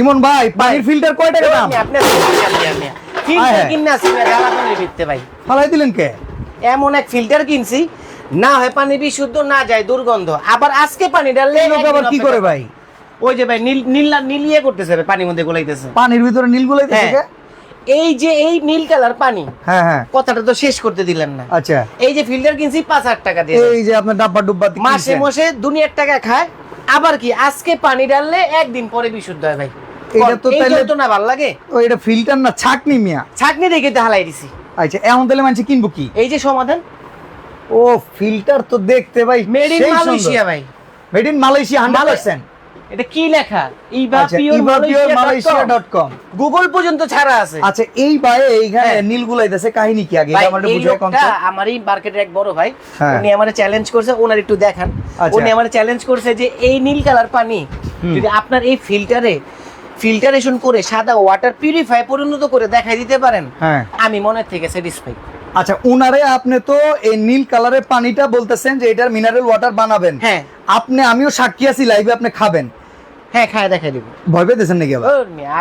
ইমন ভাই পানির ফিল্টার কয় টাকা দাম? আপনি আয় ফিল্টার হায়। কিনে আসি জ্বালা পানি ভিত্তে ভাই। ফালাই দিলেন কে? এমন এক ফিল্টার কিনছি না হয় পানি বিশুদ্ধ না যায় দুর্গন্ধ। আবার আজকে পানি ডাললে লোক আবার কি করে ভাই? ওই যে ভাই নীল নীল নীল ইয়ে করতেছে পানির মধ্যে গোলাইতেছে। পানির ভিতরে নীল গুলাইতেছে হ্যাঁ। কে? এই যে এই নীল কালার পানি হ্যাঁ হ্যাঁ। কথাটা তো শেষ করতে দিলেন না। আচ্ছা। এই যে ফিল্টার কিনছি পাঁচ হাজার টাকা দিয়ে। এই যে আপনার ডাব্বা ডুব্বা মাসে মাসে দুনিয়ার টাকা খায় আবার কি আজকে পানি ডাললে একদিন পরে বিশুদ্ধ হয় ভাই। এটা তো তাইলে- তো না ভালো লাগে। ও এটা ফিল্টার না ছাকনি মিয়া? ছাকনি দেখে তো হালাই দিছি। আচ্ছা এখন তাহলে মানুষ কিনবো কি? এই যে সমাধান। ও ফিল্টার তো দেখতে ভাই মেড ইন মালয়েশিয়া ভাই। Made in Malaysia hundred percent এটা কি লেখা? ইবা আচ্ছা গুগল পর্যন্ত ছাড়া আছে। আচ্ছা এই ভাই এইখানে হ্যাঁ। নীল গুলাইতেছে কাহিনী কি আগে? ভাই, এটা আমাদের এই বুঝায় কোন লোকটা আমার এই মার্কেটের এক বড় ভাই। হ্যাঁ। উনি আমার চ্যালেঞ্জ করছে ওনার একটু দেখান। আচ্ছা। উনি আমার চ্যালেঞ্জ করছে যে এই নীল কালার পানি যদি আপনার এই ফিল্টারে ফিল্টারেশন করে সাদা ওয়াটার পিউরিফাই পরিণত করে দেখাই দিতে পারেন হ্যাঁ। আমি মনের থেকে স্যাটিসফাই আচ্ছা উনারে আপনি তো এই নীল কালারের পানিটা বলতেছেন যে এটার মিনারেল ওয়াটার বানাবেন। হ্যাঁ। আপনি আমিও সাক্ষী আছি লাইভে আপনি খাবেন। হ্যাঁ খায় দেখাই দিব। ভয় পেতেছেন নাকি আবার?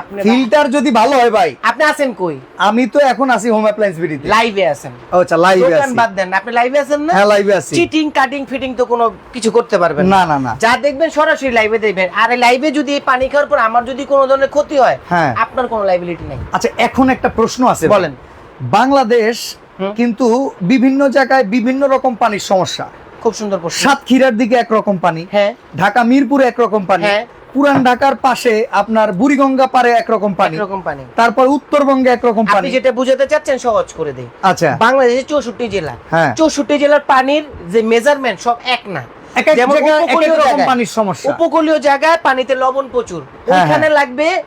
আপনি ফিল্টার যদি ভালো হয় ভাই। আপনি আছেন কই? আমি তো এখন আছি হোম অ্যাপ্লায়েন্স বিডিতে লাইভে আছেন। আচ্ছা লাইভে দোকান আছি। বাদ দেন আপনি লাইভে আছেন না? হ্যাঁ লাইভে আছি। চিটিং কাটিং ফিটিং তো কোনো কিছু করতে পারবেন না। না না যা দেখবেন সরাসরি লাইভে দেখবেন। আর লাইভে যদি এই পানি খাওয়ার পর আমার যদি কোনো ধরনের ক্ষতি হয় হ্যাঁ। আপনার কোনো লাইবিলিটি নাই। আচ্ছা এখন একটা প্রশ্ন আছে বলেন। বাংলাদেশ। কিন্তু বিভিন্ন জায়গায় বিভিন্ন রকম পানির সমস্যা। খুব সুন্দর সাতক্ষীরার দিকে একরকম পানি হ্যাঁ। ঢাকা মিরপুরে একরকম পানি হ্যাঁ। পুরান ঢাকার পাশে আপনার বুড়িগঙ্গা পারে একরকম পানি একরকম পানি। তারপর উত্তরবঙ্গে একরকম পানি। যেটা বুঝাতে চাচ্ছেন সহজ করে দেই। আচ্ছা। বাংলাদেশে চৌষট্টি জেলা। হ্যাঁ। চৌষট্টি জেলার পানির যে মেজারমেন্ট সব এক না। যেমন জায়গায়- পানির সমস্যা। উপকূলীয় জায়গায় পানিতে লবণ প্রচুর। হ্যাঁ, ওইখানে লাগবে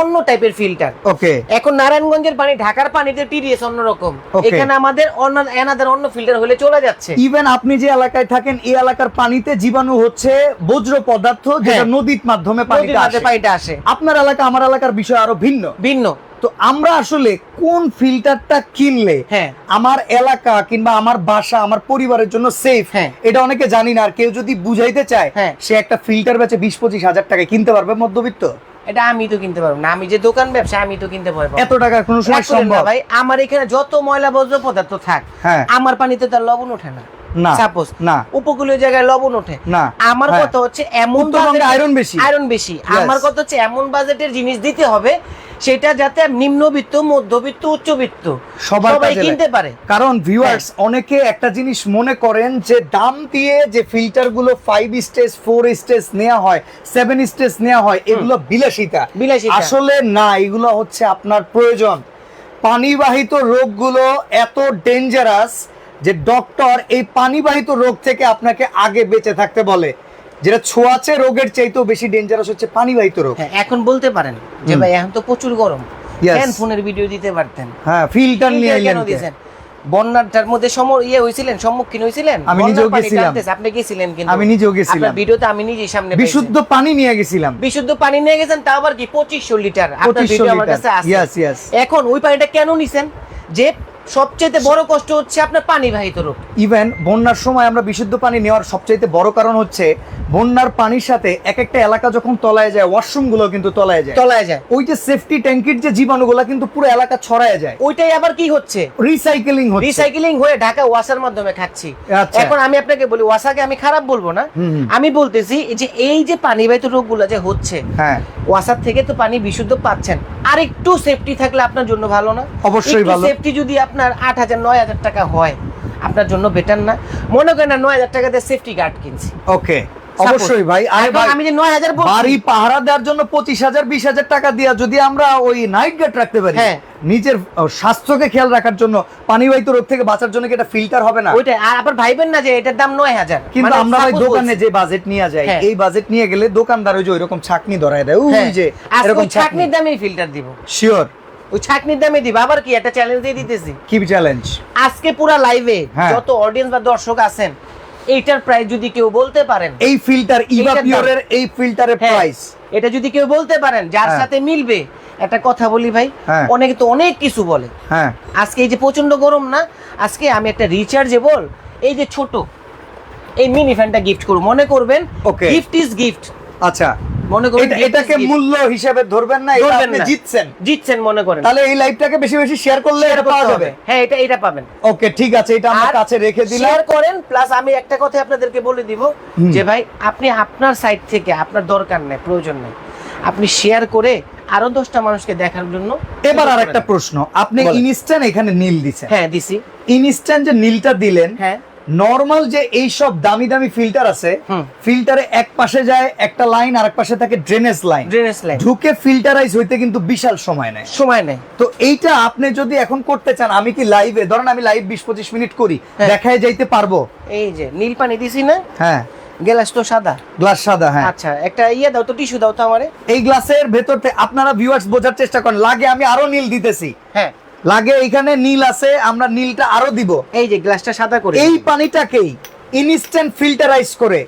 অন্য টাইপের ফিল্টার ওকে এখন নারায়ণগঞ্জের পানি ঢাকার পানিতে টিডিএস অন্যরকম. এখানে আমাদের অন্য এনাদের অন্য ফিল্টার হলে চলে যাচ্ছে। ইভেন আপনি যে এলাকায় থাকেন এই এলাকার পানিতে জীবাণু হচ্ছে বজ্র পদার্থ যেটা হ্যাঁ। নদীর মাধ্যমে পানিতে আসে। আপনার এলাকা আমার এলাকার বিষয় আরও ভিন্ন। ভিন্ন। তো আমরা আসলে কোন ফিল্টারটা কিনলে হ্যাঁ। আমার এলাকা কিংবা আমার বাসা আমার পরিবারের জন্য সেফ হ্যাঁ। এটা অনেকে জানি না। আর কেউ যদি বুঝাইতে চায় হ্যাঁ। সে একটা ফিল্টার বেচে বিশ পঁচিশ হাজার টাকা কিনতে পারবে মধ্যবিত্ত? এটা আমি তো কিনতে পারব না। আমি যে দোকান ব্যবসা আমি তো কিনতে পারব এত টাকা কোনো সময় সম্ভব? ভাই আমার এখানে যত ময়লা বর্জ্য পদার্থ থাক হ্যাঁ। আমার পানিতে তার লবণ ওঠে না। না সাপোজ না। উপকূলীয় জায়গায় লবণ ওঠে। না, আমার হ্যাঁ। কথা হচ্ছে এমন iron বেশি। আয়রন বেশি। আমার কথা হচ্ছে এমন বাজেটের জিনিস দিতে হবে সেটা যাতে নিম্নবিত্ত মধ্যবিত্ত উচ্চবিত্ত সবাই কিনতে পারে। কারণ ভিউয়ার্স অনেকে একটা জিনিস মনে করেন যে দাম দিয়ে যে ফিল্টারগুলো ফাইভ স্টেজ ফোর স্টেজ নেওয়া হয় সেভেন স্টেজ নেওয়া হয় এগুলো বিলাসিতা। বিলাসিতা। আসলে না এগুলো হচ্ছে আপনার প্রয়োজন। পানিবাহিত রোগগুলো এত ডেঞ্জারাস যে ডক্টর এই পানিবাহিত রোগ থেকে আপনাকে আগে বেঁচে থাকতে বলে। যেটা ছোঁয়াচে রোগের চাইতেও বেশি ডেঞ্জারাস হচ্ছে পানিবাহিত রোগ। হ্যাঁ, এখন বলতে পারেন যে ভাই এখন তো প্রচুর গরম. ফোনের ভিডিও দিতে পারতেন। হ্যাঁ ফিল্টার নিয়ে এলেন বন্যাটার মধ্যে সম ইয়ে সম্মুখীন হয়েছিলেন আমি নিজেও গেছিলাম। আপনি গেছিলেন কিন্তু। আমি নিজেও গেছিলাম। ভিডিওতে আমি নিজেই সামনে বিশুদ্ধ পানি নিয়ে গেছিলাম। বিশুদ্ধ পানি নিয়ে গেছেন তাও আবার কি? পঁচিশশো লিটার। আপনার ভিডিও আমার। কাছে আছে. এখন ওই পানিটা কেন নিছেন? যে সবচেয়ে বড় কষ্ট হচ্ছে আপনার পানিবাহিত রোগ। ইভেন বন্যার সময় আমরা বিশুদ্ধ পানি নেওয়ার সবচাইতে বড় কারণ হচ্ছে বন্যার পানির সাথে এক একটা এলাকা যখন তলায় যায় ওয়াশরুমগুলো কিন্তু তলায় যায়। তলায় যায়। ওই যে সেফটি ট্যাঙ্কির যে জীবাণুগুলো কিন্তু পুরো এলাকা ছড়ায় যায়। ওইটাই আবার কি হচ্ছে? রিসাইকেলিং হচ্ছে। রিসাইকেলিং হয়ে ঢাকা ওয়াসার মাধ্যমে খাচ্ছি। আচ্ছা। এখন আমি আপনাকে বলি ওয়াসাকে আমি খারাপ বলব না। আমি বলতেছি যে এই যে পানিবাহিত রোগগুলো যে হচ্ছে হ্যাঁ। ওয়াসার থেকে তো পানি বিশুদ্ধ পাচ্ছেন। আর একটু সেফটি থাকলে আপনার জন্য ভালো না। অবশ্যই ভালো। সেফটি যদি আপনার আট হাজার নয় হাজার টাকা হয়। আপনার জন্য বেটার না। মনে করেন না নয় হাজার টাকা দিয়ে সেফটি গার্ড কিনছি। ওকে অবশ্যই ভাই। আরে ভাই আমি যে বাড়ি পাহারা দেওয়ার জন্য টাকা দিয়া যদি আমরা ওই নাইট গার্ড রাখতে পারি হ্যাঁ। নিজের স্বাস্থ্যকে খেয়াল রাখার জন্য পানিবাহিত রোগ থেকে বাঁচার জন্য কি এটা ফিল্টার হবে না? ওইটাই। আর আবার ভাইবেন না যে এটার দাম নয় হাজার। কিন্তু মানে আমরা ভাই দোকানে যে বাজেট নিয়ে যাই হ্যাঁ। এই বাজেট নিয়ে গেলে দোকানদার ওই যে ওইরকম ছাকনি ধরায় দেয়। ওই হ্যাঁ, যে আজকে এরকম ছাকনির দামেই ফিল্টার দিব। শিওর ওই ছাকনির দামে দিব আবার কি একটা চ্যালেঞ্জ দিয়ে দিতেছি। কি চ্যালেঞ্জ আজকে পুরা লাইভে হ্যাঁ। যত অডিয়েন্স বা দর্শক আছেন এইটার প্রাইস যদি কেউ বলতে পারেন এই ফিল্টার ইভা পিওরের এই ফিল্টারের হ্যাঁ, প্রাইস এটা যদি কেউ বলতে পারেন যার হ্যাঁ। সাথে মিলবে একটা কথা বলি ভাই হ্যাঁ। অনেকে তো অনেক কিছু বলে। হ্যাঁ। আজকে এই যে প্রচণ্ড গরম না আজকে আমি একটা রিচার্জেবল এই যে ছোট এই মিনি ফ্যানটা গিফট করব। মনে করবেন. গিফট ইজ গিফট আচ্ছা। মনে করেন এটাকে মূল্য হিসেবে ধরবেন না এটা আপনি জিতছেন। জিতছেন মনে করেন। তাহলে এই লাইভটাকে বেশি বেশি শেয়ার করলে এটা পাওয়া যাবে। হ্যাঁ এটা এটা পাবেন। ওকে ঠিক আছে এটা আমরা কাছে রেখে দিলাম। শেয়ার করেন প্লাস আমি একটা কথা আপনাদেরকে বলে দিব যে ভাই আপনি আপনার সাইড থেকে আপনার দরকার নেই প্রয়োজন নেই। আপনি শেয়ার করে আরও দশটা মানুষকে দেখার জন্য এবার আর একটা প্রশ্ন। আপনি। ইনস্ট্যান্ট এখানে নীল দিছেন। হ্যাঁ দিছি। ইনস্ট্যান্ট যে নীলটা দিলেন হ্যাঁ। নর্মাল যে এই সব দামি দামি ফিল্টার আছে ফিল্টারে এক পাশে যায় একটা লাইন আর এক পাশে থাকে ড্রেনেজ লাইন ড্রেনেজ লাইন ঢুকে ফিল্টারাইজ হইতে কিন্তু বিশাল সময় নেয়। সময় নেই তো এইটা আপনি যদি এখন করতে চান আমি কি লাইভে ধরেন আমি লাইভ বিশ পঁচিশ মিনিট করি হ্যাঁ। দেখায় যাইতে পারব? এই যে নীল পানি দিছি না? হ্যাঁ। গ্লাস তো সাদা। গ্লাস সাদা হ্যাঁ। আচ্ছা একটা ইয়ে দাও তো টিস্যু দাও তো আমারে। এই গ্লাসের ভেতর থেকে আপনারা ভিউয়ার্স বোঝার চেষ্টা করেন। লাগে আমি আরও নীল দিতেছি। হ্যাঁ। লাগে এখানে নীল আছে আমরা নীলটা আরও দিব। এই যে গ্লাসটা সাদা করে এই পানিটাকেই ইনস্ট্যান্ট ফিল্টারাইজ করে।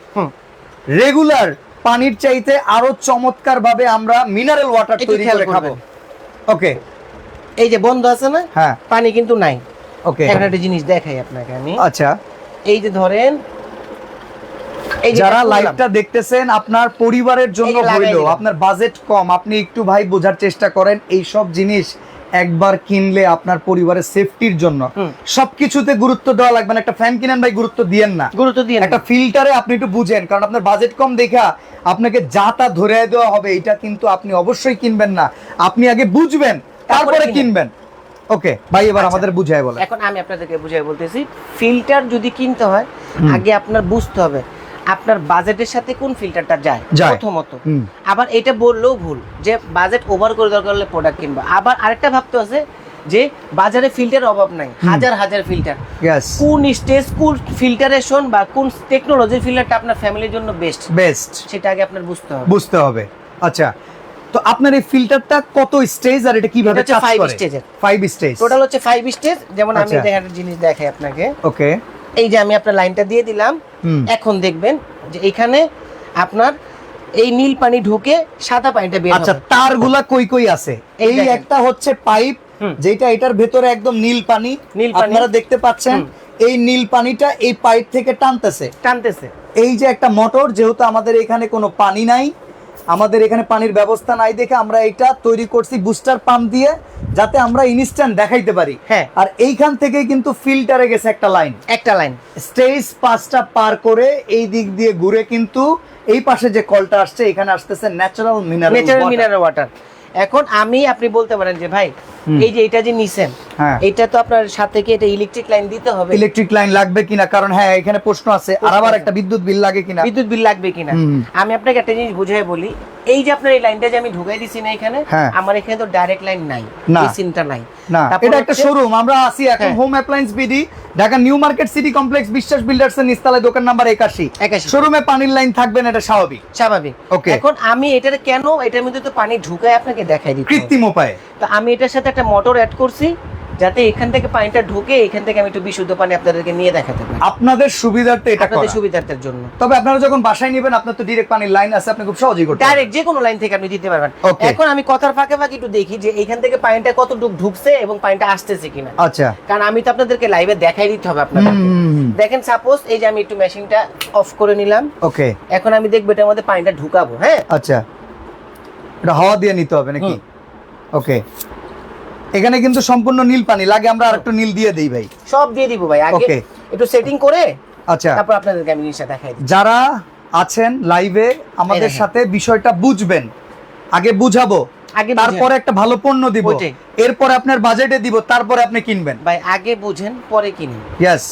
রেগুলার পানির চাইতে আরও চমৎকার ভাবে আমরা মিনারেল ওয়াটার তৈরি করে খাব। ওকে এই যে বন্ধ আছে না? হ্যাঁ। পানি কিন্তু নাই। ওকে এখন একটা জিনিস দেখাই আপনাকে আমি। আচ্ছা। এই যে ধরেন এই যারা লাইভটা দেখতেছেন আপনার পরিবারের জন্য হইল আপনার বাজেট কম আপনি একটু ভাই বোঝার চেষ্টা করেন এই সব জিনিস একবার কিনলে আপনার পরিবারের সেফটির জন্য। সবকিছুতে গুরুত্ব দেওয়া লাগবে না। একটা ফ্যান কিনেন ভাই গুরুত্ব দিয়েন না। গুরুত্ব দিয়ে একটা ফিল্টারে আপনি একটু বুঝেন কারণ আপনার বাজেট কম দেখা আপনাকে যা তা ধরে দেওয়া হবে এটা কিন্তু আপনি অবশ্যই কিনবেন না। আপনি আগে বুঝবেন তারপরে কিনবেন। ওকে ভাই এবার আচ্ছা। আমাদের বুঝায় বলেন। এখন আমি আপনাদেরকে বুঝাই বলতেছি ফিল্টার যদি কিনতে হয় আগে আপনার বুঝতে হবে আপনার বাজেটের সাথে কোন ফিল্টারটা যায়। প্রথমত। আবার এটা বললেও ভুল যে বাজেট ওভার করে দরকার হলে প্রোডাক্ট কিনবো। আবার আরেকটা ভাবতে আছে যে বাজারে ফিল্টার অভাব নাই। হাজার হাজার ফিল্টার। কোন স্টেজ কোন ফিল্টারেশন বা কোন টেকনোলজির ফিল্টারটা আপনার ফ্যামিলির জন্য বেস্ট বেস্ট সেটা আগে আপনার বুঝতে হবে। বুঝতে হবে। আচ্ছা তো আপনার এই ফিল্টারটা কত স্টেজ আর এটা কীভাবে কাজ করে? stage-এর। ফাইভ স্টেজ টোটাল হচ্ছে ফাইভ স্টেজ যেমন আমি আচ্ছা। দেখার জিনিস দেখাই আপনাকে। ওকে এই যে আমি আপনার লাইনটা দিয়ে দিলাম। এখন দেখবেন যে এখানে আপনার এই নীল পানি ঢুকে সাদা পানিটা বের আচ্ছা তারগুলা কই কই আছে? এই এই একটা হচ্ছে পাইপ যেটা এটার ভেতরে একদম নীল পানি। নীল পানি। আপনারা দেখতে পাচ্ছেন এই নীল পানিটা এই পাইপ থেকে টানতেছে। টানতেছে। এই যে একটা মোটর যেহেতু আমাদের এখানে কোনো পানি নাই আমাদের এখানে পানির ব্যবস্থা নাই দেখে আমরা এটা তৈরি করছি বুস্টার পাম্প দিয়ে। যাতে আমরা ইনস্ট্যান্ট দেখাইতে পারি। হ্যাঁ। আর এইখান থেকে কিন্তু ফিল্টারে গেছে একটা লাইন একটা লাইন স্টেজ পাঁচটা পার করে এই দিক দিয়ে ঘুরে কিন্তু এই পাশে যে কলটা আসছে এখানে আসতেছে ন্যাচারাল মিনারেল ওয়াটার এখন আমি আপনি বলতে পারেন যে ভাই এই যে এটা যে নিছেন হ্যাঁ। এটা তো আপনার সাথে কি এটা ইলেকট্রিক লাইন দিতে হবে? ইলেকট্রিক লাইন লাগবে কিনা? কারণ হ্যাঁ এখানে প্রশ্ন আছে। আর আবার একটা বিদ্যুৎ বিল লাগে কিনা? বিদ্যুৎ বিল লাগবে কিনা? আমি আপনাকে একটা জিনিস বুঝাই বলি। এই যে আপনার এই লাইনটা যে আমি ঢুকাই দিছি না এখানে হ্যাঁ। আমার এখানে তো ডাইরেক্ট লাইন নাই। না। এই সিনটা নাই। না এটা একটা শোরুম আমরা আছি এখন। Home appliance BD Dhaka new market city complex Biswas builders এর নিস্তালায় দোকান নাম্বার একাশি। 81 শোরুমে পানির লাইন থাকবেন এটা স্বাভাবিক। স্বাভাবিক। ওকে এখন আমি এটার কেন এটার মধ্যে তো পানি ঢুকায় আপনাকে দেখাই দিচ্ছি। কৃত্রিম উপায়ে। তো আমি এটার সাথে একটা মোটর অ্যাড করছি। যাতে এখান থেকে পানিটা ঢুকে এখান থেকে আমি একটু বিশুদ্ধ পানি আপনাদেরকে নিয়ে দেখাতে পারি। আপনাদের সুবিধার্থে এটা আপনাদের সুবিধার্থের জন্য। তবে আপনারা যখন বাসায় নেবেন আপনার তো ডিরেক্ট পানির লাইন আছে আপনি খুব সহজেই করতে। ডাইরেক্ট যে কোনো লাইন থেকে আপনি দিতে পারবেন। এখন আমি কথার ফাঁকে ফাঁকে একটু দেখি যে এখান থেকে পানিটা কত ঢুকছে এবং পানিটা আসতেছে কিনা। আচ্ছা। কারণ আমি তো আপনাদেরকে লাইভে দেখাই দিতে হবে আপনাদের দেখেন সাপোজ এই যে আমি একটু মেশিনটা অফ করে নিলাম। ওকে এখন আমি দেখব এটার মধ্যে পানিটা ঢুকাবো হ্যাঁ? আচ্ছা। এটা হাওয়া দিয়ে নিতে হবে নাকি? ওকে এখানে কিন্তু সম্পূর্ণ নীল পানি। লাগে আমরা আর একটু নীল দিয়ে দেই ভাই। সব দিয়ে দিব ভাই। আগে একটু সেটিং করে আচ্ছা। তারপর আপনাদেরকে আমি জিনিসটা দেখাই যারা আছেন লাইভে আমাদের সাথে বিষয়টা বুঝবেন। আগে বুঝাবো। আগে তারপরে একটা ভালো পণ্য দিব। এরপরে আপনার বাজেটে দিব তারপরে আপনি কিনবেন। ভাই আগে বুঝেন পরে কিনুন ইয়েস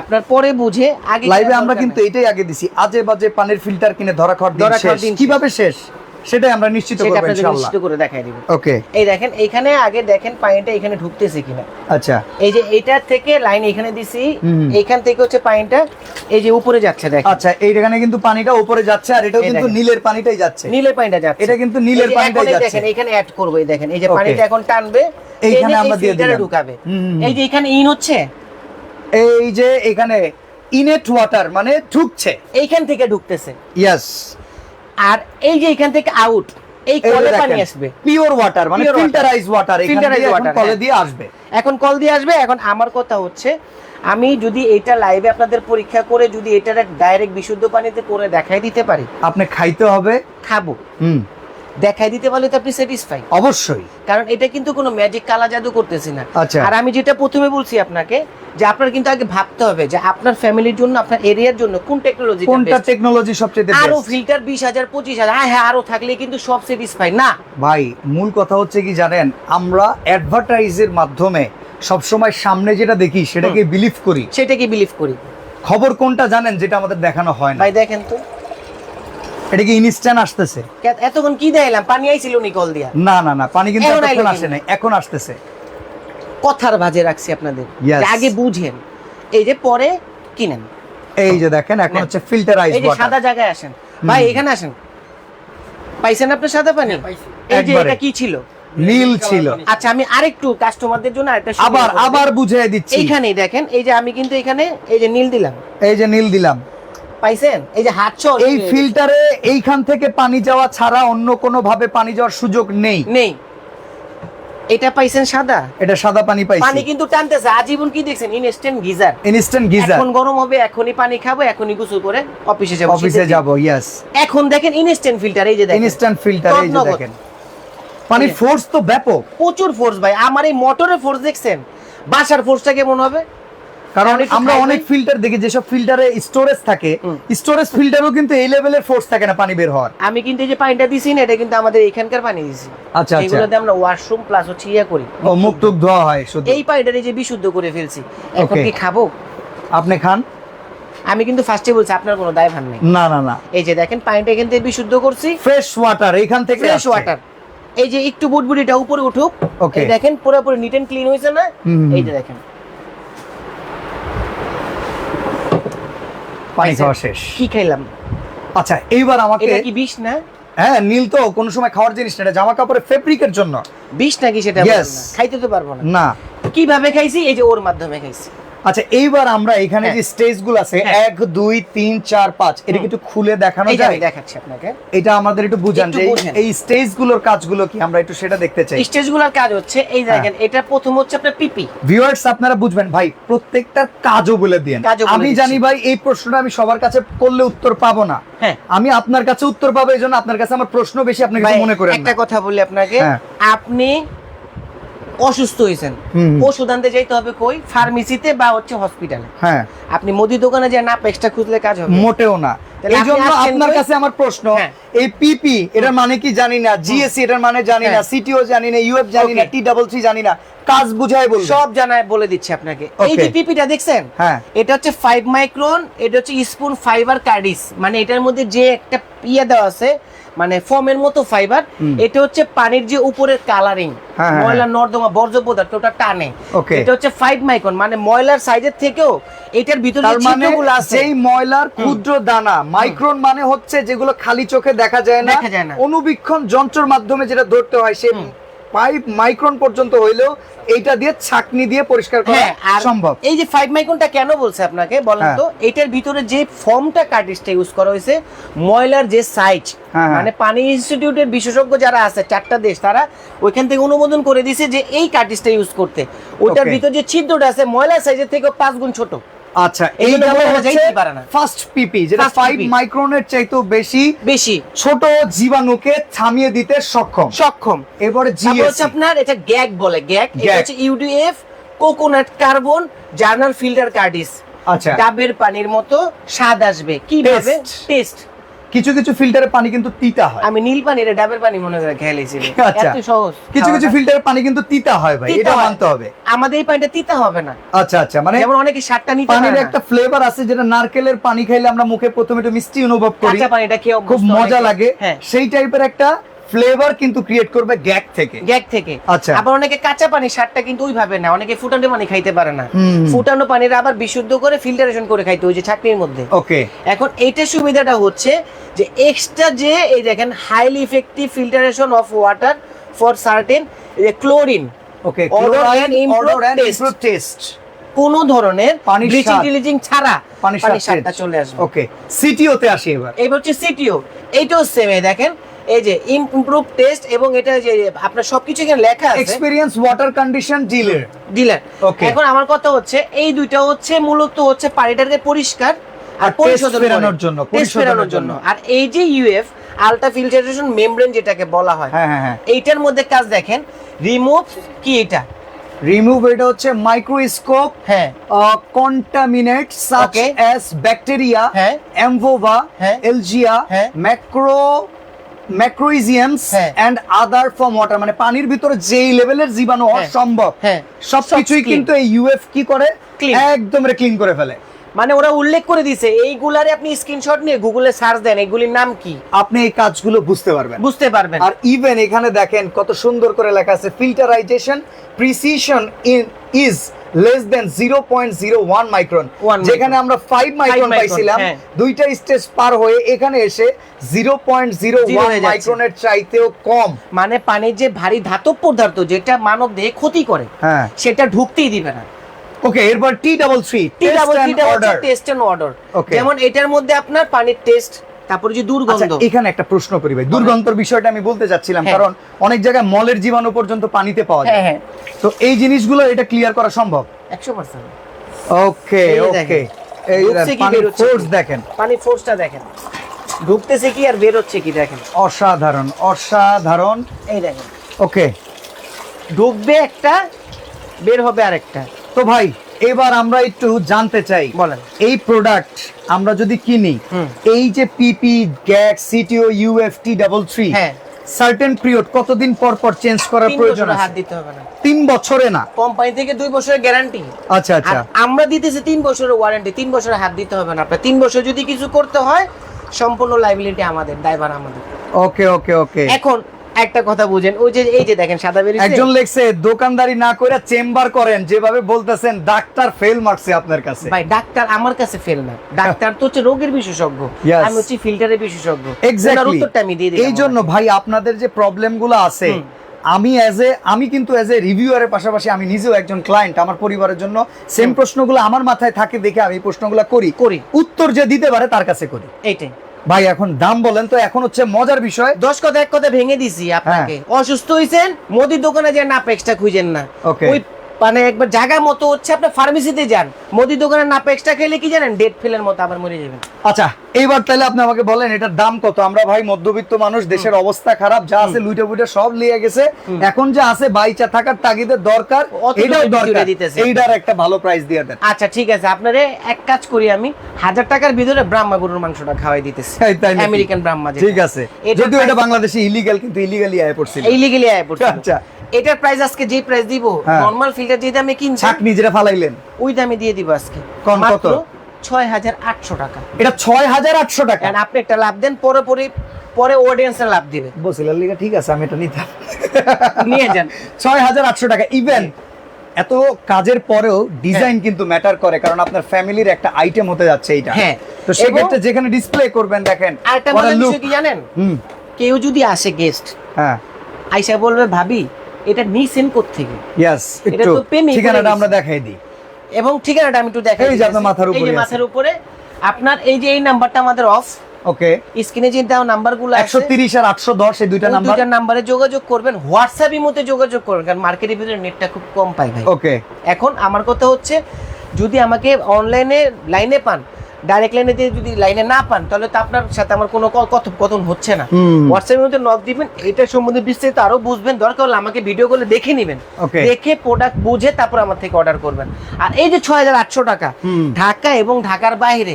আপনার পরে বুঝে আগে লাইভে আমরা কিন্তু এটাই আগে দিছি। আজে বাজে পানির ফিল্টার কিনে ধরা খাওয়ার ধরা দিন শেষ। কীভাবে শেষ? সেটাই আমরা নিশ্চিত করব ইনশাআল্লাহ। নিশ্চিত করে দেখাই দিব। ওকে এই দেখেন এখানে আগে দেখেন পানিটা এখানে ঢুকতেছে কিনা। আচ্ছা। এই যে এটা থেকে লাইন এখানে দিছি হুম। এইখান থেকে হচ্ছে পানিটা এই যে উপরে যাচ্ছে দেখেন। আচ্ছা এইখানে কিন্তু পানিটা উপরে যাচ্ছে আর এটাও কিন্তু নীলের পানিটাই যাচ্ছে। নীলের পানিটা যাচ্ছে। এটা কিন্তু নীলের পানিটাই যাচ্ছে। দেখেন এখানে অ্যাড করব এই দেখেন এই যে পানিটা এখন টানবে এইখানে আমরা দিয়ে দিলাম। ঢুকাবে। এই যে এখানে ইন হচ্ছে? এই যে এখানে ইনেট ওয়াটার মানে ঢুকছে। এইখান থেকে ঢুকতেছে। ইয়েস আর এই যে এখান থেকে আউট এই কলে পানি আসবে। পিওর ওয়াটার মানে ফিল্টারাইজ ওয়াটার ফিল্টারাইজ ওয়াটার কলে হ্যাঁ। দিয়ে আসবে। এখন কল দিয়ে আসবে এখন আমার কথা হচ্ছে আমি যদি এটা লাইভে আপনাদের পরীক্ষা করে যদি এটা ডাইরেক্ট বিশুদ্ধ পানিতে করে দেখাই দিতে পারি আপনি খাইতে হবে। খাব। হুম। দেখাই দিতে পারলে তো আপনি স্যাটিসফাই অবশ্যই। কারণ এটা কিন্তু কোনো ম্যাজিক কালা জাদু করতেছি না। আচ্ছা। আর আমি যেটা প্রথমে বলছি আপনাকে যে আপনার কিন্তু আগে ভাবতে হবে যে আপনার ফ্যামিলির জন্য আপনার এরিয়ার জন্য কোন টেকনোলজি কোনটা টেকনোলজি সবচেয়ে আরও ফিল্টার বিশ হাজার পঁচিশ হাজার হ্যাঁ হ্যাঁ আরও থাকলে কিন্তু সব স্যাটিসফাই না? ভাই মূল কথা হচ্ছে কি জানেন আমরা অ্যাডভার্টাইজের মাধ্যমে সবসময় সামনে যেটা দেখি সেটাকে বিলিভ করি। সেটাকে বিলিভ করি। খবর কোনটা জানেন যেটা আমাদের দেখানো হয় না। ভাই দেখেন তো। এটা কি ইনস্ট্যান্ট আসতেছে? এতক্ষণ কি দেখাইলাম? পানি আইছিল নিকল দিয়া? না না না পানি কিন্তু এখন আসে নাই এখন আসতেছে। কথার ভাজে রাখছি আপনাদের। আগে বুঝেন। এই যে পরে কিনেন। এই যে দেখেন এখন হচ্ছে ফিল্টারাইজ এই যে সাদা জায়গায় আসেন। ভাই এখানে আসেন। পাইছেন আপনার সাদা পানি? এই যে এটা কি ছিল? নীল ছিল। আচ্ছা আমি আরেকটু কাস্টমারদের জন্য আরেকটা আবার আবার বুঝিয়ে দিচ্ছি। এইখানেই দেখেন এই যে আমি কিন্তু এখানে এই যে নীল দিলাম। এই যে নীল দিলাম। পাইছেন? এই যে হাত এই ফিল্টারে এইখান থেকে পানি যাওয়া ছাড়া অন্য কোনো ভাবে পানি যাওয়ার সুযোগ নেই। নেই। এটা পাইছেন সাদা? এটা সাদা পানি পানি কিন্তু টানতেছে। আজীবন কি দেখছেন? Instant geyser. Instant geyser. এখন গরম হবে এখনই পানি খাব এখনই গোসল করে অফিসে যাব। অফিসে যাব ইয়েস এখন দেখেন ইনস্ট্যান্ট ফিল্টার এই যে দেখেন। ইনস্ট্যান্ট ফিল্টার এই যে দেখেন। পানির ফোর্স তো ব্যাপক। প্রচুর ফোর্স ভাই। আমার এই মোটরের ফোর্স দেখছেন? বাসার ফোর্সটা কেমন হবে? কারণ আমরা অনেক ফিল্টার দেখি যেসব ফিল্টারে স্টোরেজ থাকে স্টোরেজ ফিল্টারও কিন্তু এই লেভেলের ফোর্স থাকে না পানি বের হওয়ার। আমি কিন্তু এই যে পানিটা দিছি না এটা কিন্তু আমাদের এখানকার পানি দিছি। আচ্ছা আচ্ছা। এগুলোতে আমরা ওয়াশরুম প্লাস হচ্ছে ইয়ে করি ও মুখ টুক ধোয়া হয় শুধু এই পানিটা এই যে বিশুদ্ধ করে ফেলছি এখন কি খাব? আপনি খান। আমি কিন্তু ফার্স্টে বলছি আপনার কোনো দায় নেই। না না না। এই যে দেখেন পানিটা এখান থেকে বিশুদ্ধ করছি। ফ্রেশ ওয়াটার এখান থেকে ফ্রেশ ওয়াটার এই যে একটু বুটবুটিটা উপরে উঠুক. এই দেখেন পুরোপুরি নিট এন্ড ক্লিন হয়েছে না। এই যে দেখেন। পানি খাওয়া শেষ। কি খাইলাম? আচ্ছা এইবার আমাকে এটা কি বিষ না? হ্যাঁ নীল তো কোনো সময় খাওয়ার জিনিস না এটা জামা কাপড়ের ফেব্রিকের জন্য। বিষ নাকি সেটা. খাইতে তো পারব না। না। কীভাবে খাইছি? এই যে ওর মাধ্যমে খাইছি। আচ্ছা এইবার আমরা এখানে হ্যাঁ। যে স্টেজগুলো আছে হ্যাঁ। এক দুই তিন চার পাঁচ এটা কি একটু খুলে দেখানো যায়? দেখাচ্ছি আপনাকে। এটা আমাদের একটু বুঝান যে এই- বুঝেন। এই স্টেজগুলোর কাজগুলো কি? আমরা একটু সেটা দেখতে চাই। স্টেজগুলোর কাজ হচ্ছে এই হ্যাঁ। দেখেন এটা প্রথম হচ্ছে আপনার পিপি। ভিউয়ার্স আপনারা বুঝবেন ভাই প্রত্যেকটার কাজও বলে দিন আমি জানি ভাই এই প্রশ্নটা আমি সবার কাছে করলে উত্তর পাবো না। আমি আপনার কাছে উত্তর পাবো এই জন্য আপনার কাছে আমার প্রশ্ন বেশি আপনাকে মনে করেন একটা কথা বলি আপনাকে। আপনি অসুস্থ হয়েছেন। ওষুধ আনতে যাইতে হবে কই? ফার্মেসিতে বা হচ্ছে হসপিটালে হ্যাঁ। আপনি মুদি দোকানে যে না এক্সট্রা খুঁজলে কাজ হবে? মোটেও না। এই জন্য আপনার কাছে আমার প্রশ্ন হ্যাঁ। এই পিপি এটার মানে কি জানি না জিএসসি এটার মানে জানি না হ্যাঁ। সিটিও জানি না ইউএফ জানি না টি ডাবল থ্রি জানি না কাজ বুঝাই বলব। সব জানায় বলে দিচ্ছি আপনাকে। এই যে পিপিটা দেখছেন? হ্যাঁ। এটা হচ্ছে ফাইভ মাইক্রন এটা হচ্ছে স্পুন ফাইবার কার্ডিস মানে এটার মধ্যে যে একটা ইয়ে দেওয়া আছে মানে ফর্মের মতো ফাইবার এটা হচ্ছে পানির যে উপরের কালারিং হ্যাঁ, হ্যাঁ, ময়লা নর্দমা বর্জ্য পদার্থ ওটা টানে। এটা হচ্ছে ফাইভ মাইক্রন মানে ময়লার সাইজের থেকেও এটার ভিতরে তার মানে ছিদ্রগুলো আছে। যেই ময়লার ক্ষুদ্র দানা মাইক্রন মানে হচ্ছে যেগুলো খালি চোখে দেখা যায় না অনুবীক্ষণ যন্ত্রের মাধ্যমে যেটা ধরতে হয় সে মাইক্রন পর্যন্ত হইলেও এইটা দিয়ে ছাকনি দিয়ে পরিষ্কার করা হ্যাঁ সম্ভব এই যে ফাইভ মাইক্রনটা কেন বলছে আপনাকে বলেন হ্যাঁ। তো এটার ভিতরে যে ফর্মটা ইউজ করা হয়েছে ময়লার যে সাইজ হ্যাঁ। মানে পানি ইনস্টিটিউটের বিশেষজ্ঞ যারা আছে চারটা দেশ তারা ওইখান থেকে অনুমোদন করে দিয়েছে যে এই কার্টিসটা ইউজ করতে ওটার. ভিতর যে ছিদ্রটা আছে ময়লার সাইজের থেকে পাঁচ গুণ ছোট আচ্ছা এই গেল হচ্ছে। ফার্স্ট পিপি যেটা First 5 PP মাইক্রনের চাইতেও বেশি বেশি। ছোট জীবাণুকে থামিয়ে দিতে সক্ষম। সক্ষম। এবারে তারপর হচ্ছে আপনার এটা গ্যাগ বলে গ্যাগ। এটা হচ্ছে UDF coconut carbon journal filter কার্ডিস আচ্ছা। ডাবের পানির মতো স্বাদ আসবে। কীভাবে? Taste। টেস্ট কিছু কিছু ফিল্টারে পানি কিন্তু তিতা হয়। আমি নীল পানি রে ডাবের পানি মনে করে খেয়ে আচ্ছা। এত সহজ। কিছু কিছু ফিল্টারে পানি কিন্তু তিতা হয় ভাই এটা। মানতে হবে। আমাদের এই পানিটা তিতা হবে না। আচ্ছা আচ্ছা মানে যেমন অনেকে সাতটা নিতে পানির একটা ফ্লেভার আছে যেটা নারকেলের পানি খাইলে আমরা মুখে প্রথমে একটু মিষ্টি অনুভব করি। কাঁচা পানিটা খেয়ে খুব মজা লাগে। হ্যাঁ। সেই টাইপের একটা ফ্লেভার কিন্তু ক্রিয়েট করবে গ্যাক থেকে। গ্যাগ থেকে। আচ্ছা। আবার অনেকে কাঁচা পানি সারটা কিন্তু ওইভাবে না অনেকে ফুটানো পানি খাইতে পারে না। ফুটানো পানির আবার বিশুদ্ধ করে ফিল্টারেশন করে খাইতে ওই যে ছাকনির মধ্যে। ওকে। এখন এইটার সুবিধাটা হচ্ছে যে এক্সট্রা যে এই দেখেন highly effective filtration of water for certain chlorine okay and improved taste কোন ধরনের ব্লিচিং। টিলিচিং ছাড়া পানি স্বাদ চলে আসবে। ওকে সিটিওতে আসি এবার। এইবার হচ্ছে সিটিও এইটাও সেম দেখেন এই যে ইমপ্রুভ টেস্ট এবং এটা যে আপনার সবকিছু এখানে লেখা আছে experience water condition dealer dealer. এখন আমার কথা হচ্ছে এই দুইটা হচ্ছে মূলত হচ্ছে পানিটাকে পরিষ্কার আর আর পরিশোধন taste জন্য, পরিশোধনের জন্য। আর এই যে ইউএফ আলট্রা ফিল্টারেশন মেমব্রেন যেটাকে বলা হয় হ্যাঁ হ্যাঁ হ্যাঁ এইটার মধ্যে কাজ দেখেন রিমুভ কি এটা রিমুভ এটা হচ্ছে মাইক্রোস্কোপ হ্যাঁ কন্টামিনেট সাচ. অ্যাজ ব্যাকটেরিয়া হ্যাঁ। এমভোভা হ্যাঁ। এলজিয়া হ্যাঁ। Macro ম্যাক্রোইজিয়ামস। And other form water মানে পানির ভিতরে যেই লেভেলের জীবাণু হওয়া। সম্ভব হ্যাঁ। সবকিছুই। কিন্তু এই ইউএফ কি করে? একদম ক্লিন করে ফেলে। মানে ওরা উল্লেখ করে দিছে এইগুলারে আপনি স্ক্রিনশট নিয়ে গুগলে সার্চ দেন এগুলির নাম কি? আপনি এই কাজগুলো বুঝতে পারবেন। বুঝতে পারবেন। আর ইভেন এখানে দেখেন কত সুন্দর করে লেখা আছে filterization precision in is less than zero point zero one micron যেখানে আমরা ফাইভ মাইক্রন পাইছিলাম হ্যাঁ। দুইটা স্টেজ পার হয়ে এখানে এসে জিরো পয়েন্ট জিরো ওয়ান মাইক্রনের চাইতেও কম। মানে পানির যে ভারী ধাতব পদার্থ যেটা মানব দেহে ক্ষতি করে হ্যাঁ। সেটা ঢুকতেই দিবে না। ওকে এরপর T double three T double হচ্ছে টেস্ট এন্ড অর্ডার যেমন এটার মধ্যে আপনার পানির টেস্ট তারপরে যে আচ্ছা দুর্গন্ধ এখানে একটা প্রশ্ন করি ভাই। দুর্গন্ধর বিষয়টা আমি বলতে চাচ্ছিলাম হ্যাঁ। কারণ অনেক জায়গায় মলের জীবাণু পর্যন্ত পানিতে পাওয়া হ্যাঁ যায়। হ্যাঁ তো এই জিনিসগুলো এটা ক্লিয়ার করা সম্ভব? একশো পার্সেন্ট। ওকে ওকে। দেখেন। এই ফোর্স দেখেন। পানি ফোর্সটা দেখেন। ঢুকতেছে কি আর বের হচ্ছে কি দেখেন? অসাধারণ অসাধারণ। এই দেখেন। ওকে। ঢুকবে একটা বের হবে আরেকটা। তো ভাই এবার আমরা একটু জানতে চাই। বলেন। এই প্রোডাক্ট আমরা যদি কিনি এই যে PP gac CTO UFT double three certain period কতদিন পর পর চেঞ্জ করার প্রয়োজন বছরে হাত দিতে হবে না। তিন বছরে না? কোম্পানি থেকে দুই বছরের গ্যারান্টি আচ্ছা আচ্ছা। আমরা দিতেছি তিন বছরের ওয়ারেন্টি তিন বছরে হাত দিতে হবে না আপনার। তিন বছর যদি কিছু করতে হয় সম্পূর্ণ লাইবিলিটি আমাদের ড্রাইভার আমাদের। ওকে ওকে ওকে এখন একটা কথা বুঝেন ওই যে এই যে দেখেন সাদা বেরিয়েছে। একজন লেখছে দোকানদারি না করে চেম্বার করেন যেভাবে বলতেছেন ডাক্তার ফেল মারছে আপনার কাছে ভাই ডাক্তার আমার কাছে ফেল না। ডাক্তার তো হচ্ছে রোগের বিশেষজ্ঞ। আমি হচ্ছে ফিল্টারের বিশেষজ্ঞ। এক্স্যাক্টলি উত্তরটা আমি দিয়ে দিলাম এই জন্য ভাই আপনাদের যে প্রবলেমগুলো আছে আমি অ্যাজ এ আমি কিন্তু অ্যাজ এ রিভিউয়ারের পাশাপাশি আমি নিজেও একজন ক্লায়েন্ট আমার পরিবারের জন্য সেম। প্রশ্নগুলো আমার মাথায় থাকে দেখে আমি প্রশ্নগুলো করি। করি। উত্তর যে দিতে পারে তার কাছে করি। এইটাই। ভাই এখন দাম বলেন তো এখন হচ্ছে মজার বিষয়। দশ কথা এক কথা ভেঙে দিছি আপনাকে। অসুস্থ হয়েছেন মোদির দোকানে যে আপেক্সটা এক্সট্রা খুঁজেন না. ওই মানে একবার জায়গা মতো হচ্ছে আপনার ফার্মেসিতে যান মোদির দোকানে না এক্সট্রা খেলে কি জানেন? ডেট ফেলের মতো আবার মরে যাবেন। আচ্ছা এইবার তাহলে আপনি আমাকে বলেন এটার দাম কত? আমরা ভাই মধ্যবিত্ত মানুষ দেশের অবস্থা খারাপ যা আছে লুইটা বুইটা সব লিয়ে গেছে। এখন যে আছে বাইচা থাকার তাগিদের দরকার এটাও দরকার। এইটার একটা ভালো প্রাইস দিয়ে দেন। আচ্ছা ঠিক আছে। আপনারে এক কাজ করি আমি। হাজার টাকার ভিতরে ব্রাহ্মা গরুর মাংসটা খাওয়াই দিতেছি? আমেরিকান ব্রাহ্মা ঠিক আছে। যদিও এটা বাংলাদেশে ইলিগাল কিন্তু ইলিগালি আয় পড়ছিল। ইলিগেলি আয় পড়ছে আচ্ছা। এটার প্রাইস আজকে যে প্রাইস দিব? হ্যাঁ। নরমাল ফিল্টার যে দামে কিনছি ছাক নিজেরা ফালাইলেন। ওই দামে দিয়ে দিব আজকে। কত? মাত্র ছয় হাজার আটশো টাকা। এটা ছয় হাজার আটশো টাকা। আপনি একটা লাভ দেন পরে পরে পরে অডিয়েন্সের লাভ দিবে। বসিলার লিগা ঠিক আছে আমি এটা নিতাম। নিয়ে যান। ছয় হাজার আটশো টাকা। ইভেন এত কাজের পরেও ডিজাইন কিন্তু ম্যাটার করে কারণ আপনার ফ্যামিলির একটা আইটেম হতে যাচ্ছে এইটা। হ্যাঁ। তো সেক্ষেত্রে যেখানে ডিসপ্লে করবেন দেখেন আরেকটা মজার কি জানেন? হুম। কেউ যদি আসে গেস্ট হ্যাঁ। আইসা বলবে ভাবি এটা নিছেন থেকে ইয়েস এটা তো প্রেমই ঠিকানাটা আমরা দেখাই দিই। এবং ঠিকানাটা আমি একটু দেখাই এই যে আপনার। মাথার এই উপরে আছে। মাথার উপরে। আপনার এই যে এই নাম্বারটা আমাদের অফ ওকে। স্ক্রিনে যে দাও নাম্বারগুলো একশো আছে তিরিশ আর আটশো দশ এই দুইটা নাম্বার দুইটা নম্বরে যোগাযোগ করবেন। হোয়াটসঅ্যাপ মধ্যে যোগাযোগ করবেন কারণ মার্কেটের ভিতরে নেটটা খুব কম পায় ভাই। ওকে। এখন আমার কথা হচ্ছে যদি আমাকে অনলাইনে লাইনে পান ডাইরেক্ট লাইনে দিয়ে যদি লাইনে না পান তাহলে তো আপনার সাথে আমার কোনো কথোপকথন হচ্ছে না। হোয়াটসঅ্যাপের মধ্যে নক দিবেন এটা সম্বন্ধে বিস্তারিত আরও বুঝবেন। দরকার হলে আমাকে ভিডিও করে দেখে নেবেন। দেখে প্রোডাক্ট বুঝে তারপর আমার থেকে অর্ডার করবেন। আর এই যে ছয় হাজার আটশো টাকা ঢাকা এবং ঢাকার বাইরে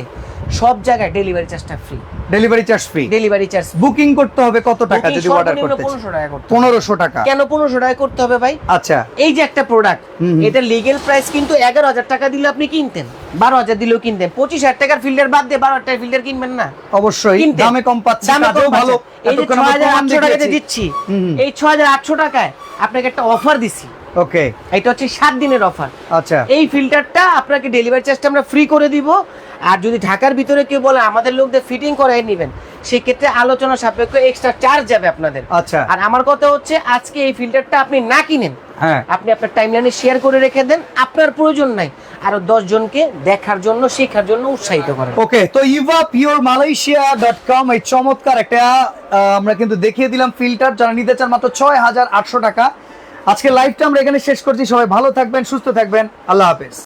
সব জায়গায় ডেলিভারি চার্জটা free delivery charge free delivery charge booking করতে হবে কত টাকা যদি অর্ডার করতে চাই? পনেরোশো টাকা করতে হবে। পনেরোশো টাকা। কেন পনেরোশো টাকা করতে হবে ভাই? আচ্ছা। এই যে একটা প্রোডাক্ট। এটা লিগেল প্রাইস কিন্তু এগারো হাজার টাকা দিলে আপনি কিনতেন। বারো হাজার দিলেও কিনতেন। পঁচিশ হাজার টাকার ফিল্টার বাদ দিয়ে বারো হাজার টাকার ফিল্টার কিনবেন না। অবশ্যই। দামে কম পাচ্ছি দামে কম ভালো। এই যে এতক্ষণ ছয় আমরা হাজার প্রমাণ আটশো টাকাতে দিচ্ছি। এই ছয় হাজার আটশো টাকায় আপনাকে একটা অফার দিছি। ওকে এটা হচ্ছে সাত দিনের অফার আচ্ছা। এই ফিল্টারটা আপনাকে ডেলিভারি চার্জটা আমরা ফ্রি করে দিব। আর যদি ঢাকার ভিতরে কেউ বলে আমাদের লোকদের ফিটিং করাই নেবেন সেক্ষেত্রে আলোচনা সাপেক্ষ এক্সট্রা চার্জ যাবে আপনাদের। আচ্ছা। আর আমার কথা হচ্ছে আজকে এই ফিল্টারটা আপনি না কিনেন হ্যাঁ। আপনি আপনার টাইমলাইনে শেয়ার করে রেখে দেন আপনার প্রয়োজন নাই। আরও দশ জনকে দেখার জন্য শেখার জন্য উৎসাহিত করেন। ওকে তো Eva pure Malaysia dot com এই চমৎকার একটা আমরা কিন্তু দেখিয়ে দিলাম ফিল্টার যারা নিতে চান মাত্র ছয় হাজার আটশো টাকা। আজকে লাইভটা আমরা এখানে শেষ করছি সবাই ভালো থাকবেন সুস্থ থাকবেন আল্লাহ হাফেজ।